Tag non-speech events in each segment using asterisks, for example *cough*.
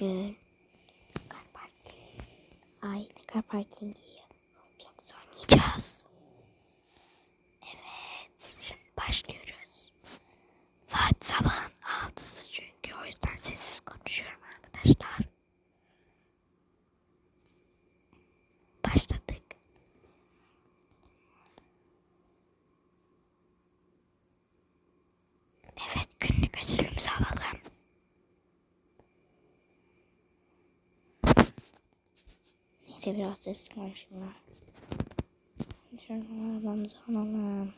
Bugün kar parking. Ay ne kar parkingi. Roblox oynayacağız. Evet. Şimdi başlıyoruz. Saat sabahın altısı çünkü. O yüzden sessiz konuşuyorum arkadaşlar. Başladık. Evet günlük ödülümüzü alalım. Neyse biraz sesli konuşayım ben. Şuradan arabamızı alalım.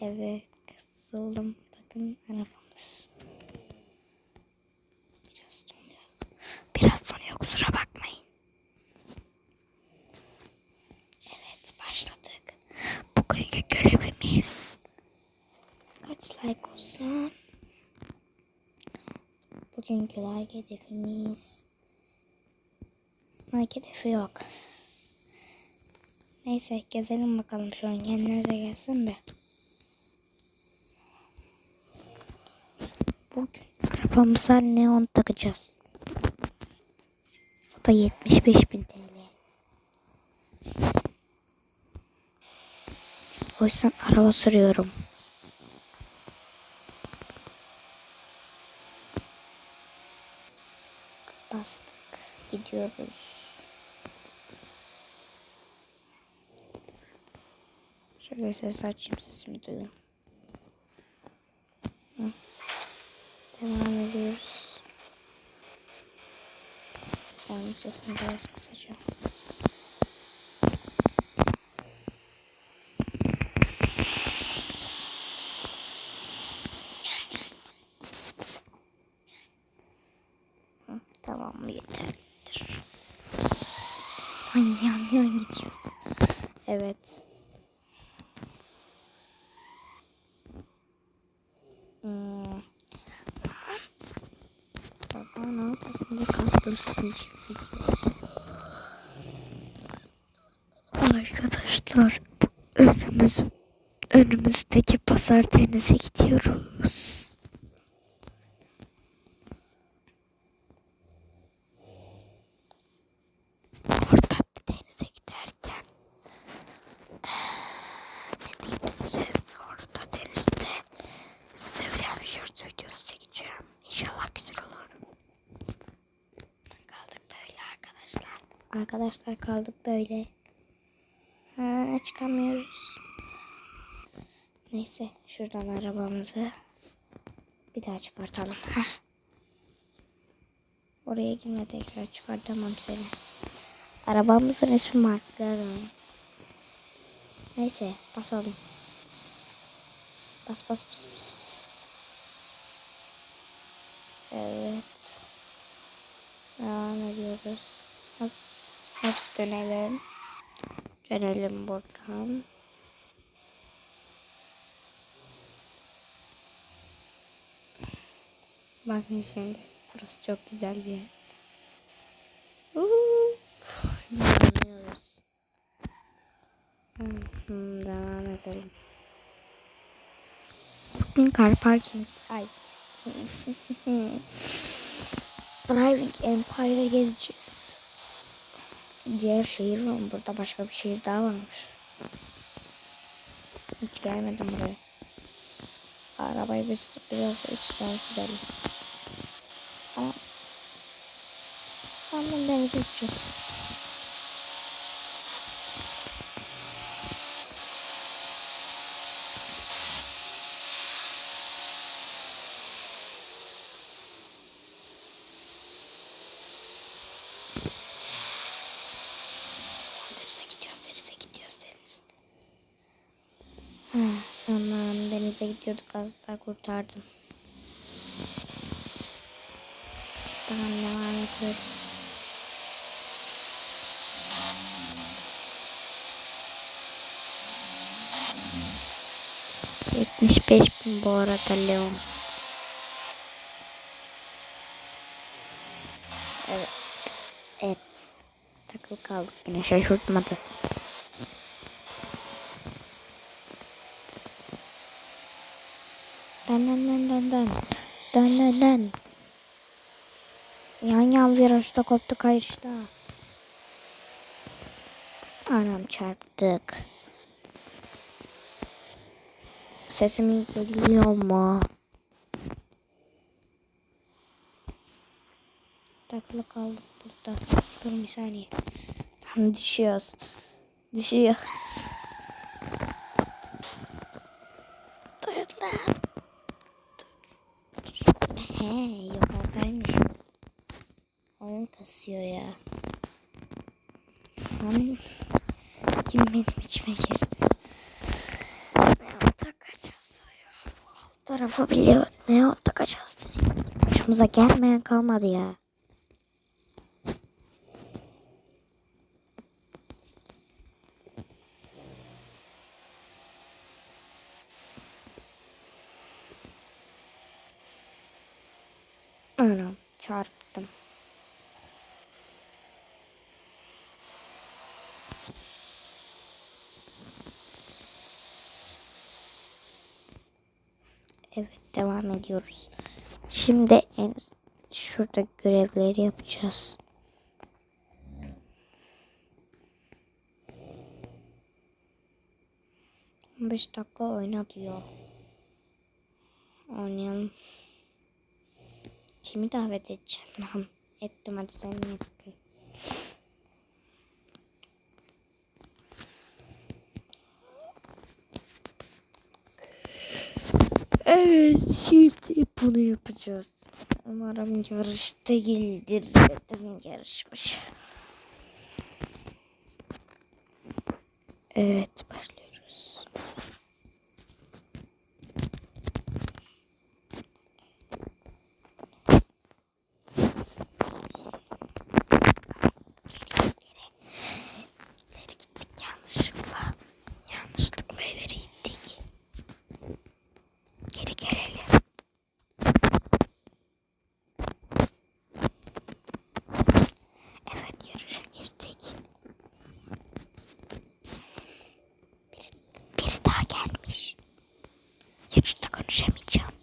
Evet kısıldım. Bakın arabamız. Biraz sonra. Biraz sonra kusura bakmayın. Evet başladık. Bugünkü görevimiz kaç like olsun? Bugünkü like hedefimiz like hedefi yok. Neyse gezelim bakalım şu an kendinize gelsin be. Bugün arabamıza neon takacağız. O da 75 bin TL. O yüzden araba sürüyorum. Bastık. Gidiyoruz. Şöyle ses açayım sesimi duyun. Devam ediyoruz. Onun sesini biraz kısacağım. Tamam yeterlidir. Ay yan yan gidiyoruz. Evet. Altısında kalktım sizin için. Arkadaşlar önümüz önümüzdeki pazar denize gidiyoruz. Arkadaşlar kaldık böyle. Ha, çıkamıyoruz. Neyse şuradan arabamızı bir daha çıkartalım. Heh. Oraya girme tekrar çıkartamam seni. Arabamızın ismi McLaren. Neyse basalım. Bas bas bas bas bas. Evet. Devam ediyoruz. Hop dönelim. Dönelim buradan. Bakın şimdi. Burası çok güzel bir yer. Hı, Devam edelim. Car parking. Ay. *laughs* Driving Empire'ı gezeceğiz. Diğer şehir var mı? Burada başka bir şehir daha varmış. Hiç gelmedim buraya. Arabayı biz biraz da içten sürelim. Ama Tamam denize uçacağız. Denize gidiyoruz, denize gidiyoruz, deniz. Ha, aman denize gidiyorduk az kurtardım. Tamam devam ediyoruz. Yetmiş beş bin bu arada Leon. Evet. Evet. Takıl kaldık yine şaşırtmadı. Dan dan dan dan dan. Dan dan dan. Koptu kayışta. Anam çarptık. Sesim iyi geliyor mu? Takılı kaldık burada. Dur bir saniye. Düşüyoruz. Düşüyoruz. Dur lan. Dur. He yukarıdaymışız. Oyun kasıyor ya. Kim benim içime girdi? Tarafı biliyor. Ne o takacağız? Başımıza gelmeyen kalmadı ya. Anam çarptım. Evet devam ediyoruz. Şimdi en şurada görevleri yapacağız. Beş dakika oyna diyor. Oynayalım. Kimi davet edeceğim lan? Ettim hadi sen ettin. Evet şimdi bunu yapacağız. Umarım yarış değildir dedim yarışmış. Evet Yarışta konuşamayacağım.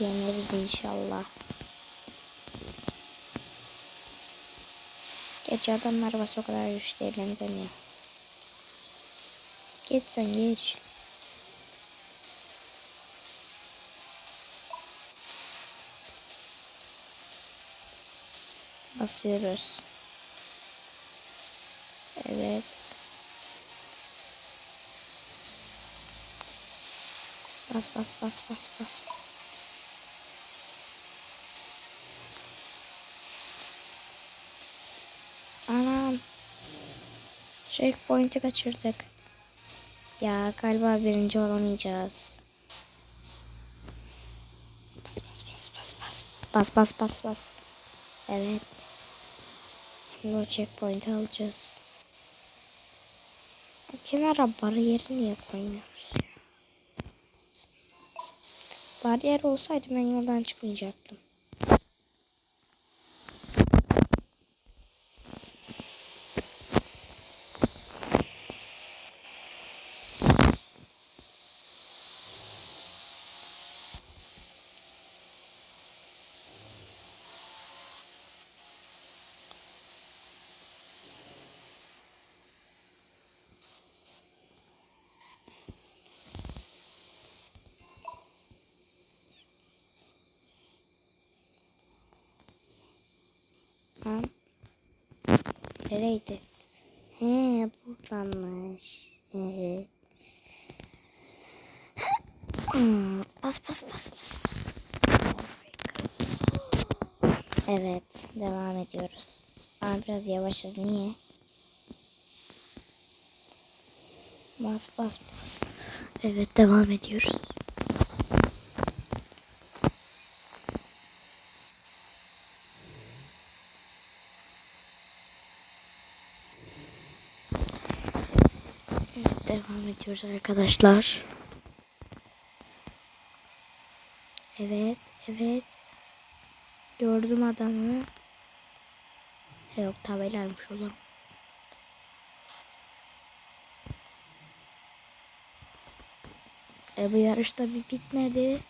Yeneriz inşallah. Gerçi adamın arabası o kadar güçlü benzemiyor. Geç sen geç. Basıyoruz. Evet. Bas bas bas bas bas. Anam. Checkpoint'i kaçırdık. Ya galiba birinci olamayacağız. Bas bas bas bas bas. Bas bas bas bas. Evet. Şimdi o checkpoint'i alacağız. Kenara bariyeri niye koymuyoruz? Bariyer olsaydı ben yoldan çıkmayacaktım. Tamam. Nereydi? He buradanmış. *laughs* Bas bas bas. bas. Evet devam ediyoruz. Ama biraz yavaşız niye? Bas bas bas. Evet devam ediyoruz. Evet, devam ediyoruz arkadaşlar. Evet, evet. Gördüm adamı. He, Yok tabelaymış oğlum. E bu yarışta bir bitmedi.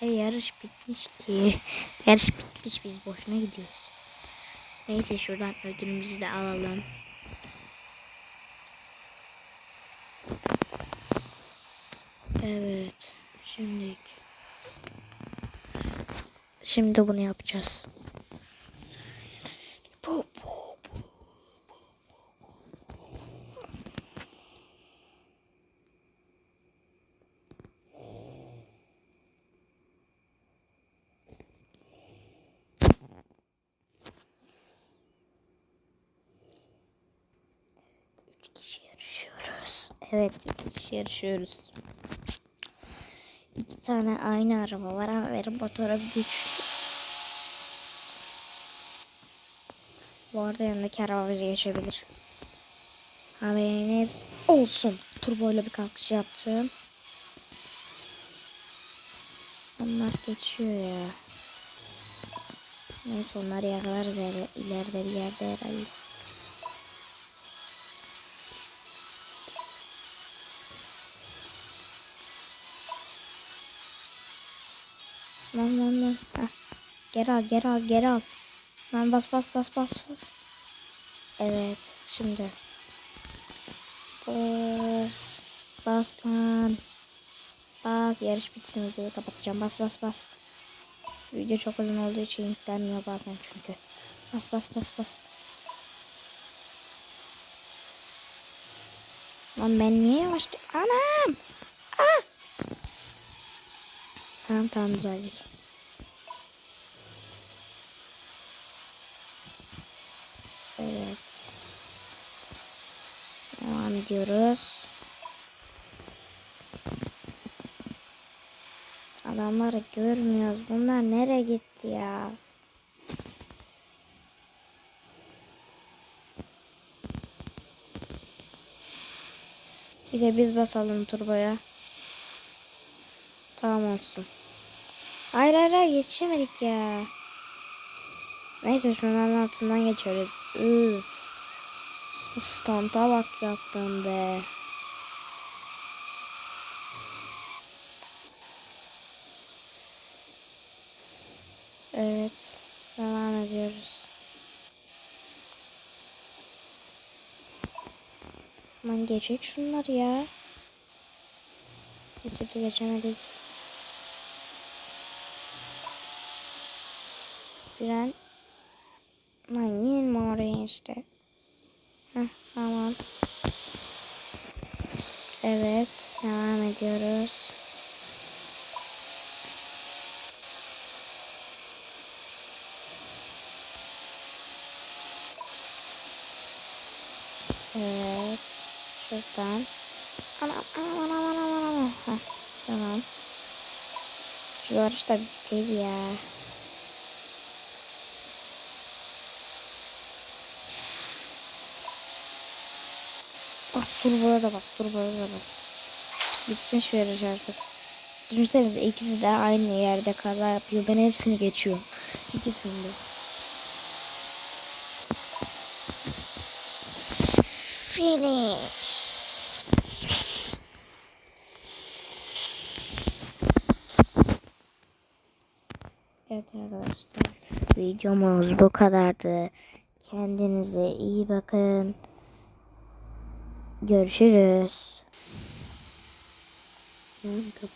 E, yarış bitmiş ki. Yarış bitmiş biz boşuna gidiyoruz. Neyse şuradan ödülümüzü de alalım. Evet. Şimdi Şimdi bunu yapacağız. Bu, bu, bu. Üç kişi yarışıyoruz. Evet, yarışıyoruz. İki tane aynı araba var ama benim motorum güçlü. Bu arada yanındaki araba bizi geçebilir. Haberiniz olsun. Turboyla bir kalkış yaptım. Onlar geçiyor ya. Neyse onları yakalarız iler- ileride bir yerde herhalde. Lan lan lan. Heh. Geri al geri al geri al. Lan bas bas bas bas bas. Evet şimdi. Bas. Bas lan. Bas yarış bitsin videoyu kapatacağım. Bas bas bas. Video çok uzun olduğu için yüklenmiyor bazen çünkü. Bas bas bas bas. Lan ben niye yavaş... Anam! Tamam tamam düzeldik. Evet. Devam ediyoruz. Adamları görmüyoruz. Bunlar nereye gitti ya? Bir de biz basalım turboya. Tamam olsun. Hayır hayır hayır yetişemedik ya. Neyse şunların altından geçeriz. Üf. Stanta bak yaptım be. Evet. Devam ediyoruz. Aman geçecek şunlar ya. Bir türlü geçemedik. Fren. Lan yine oraya işte. Heh, tamam. Evet. Devam ediyoruz. Evet. Şuradan. Anam anam anam anam anam. Heh, tamam. Şu yarış da bitti ya. Bas turboya da bas turboya da bas. Bitsin şu yarış artık. Düşünsenize ikisi de aynı yerde kaza yapıyor. Ben hepsini geçiyorum. İkisini de. Finish. Evet arkadaşlar. Videomuz bu kadardı. Kendinize iyi bakın. Görüşürüz. Lan kapat.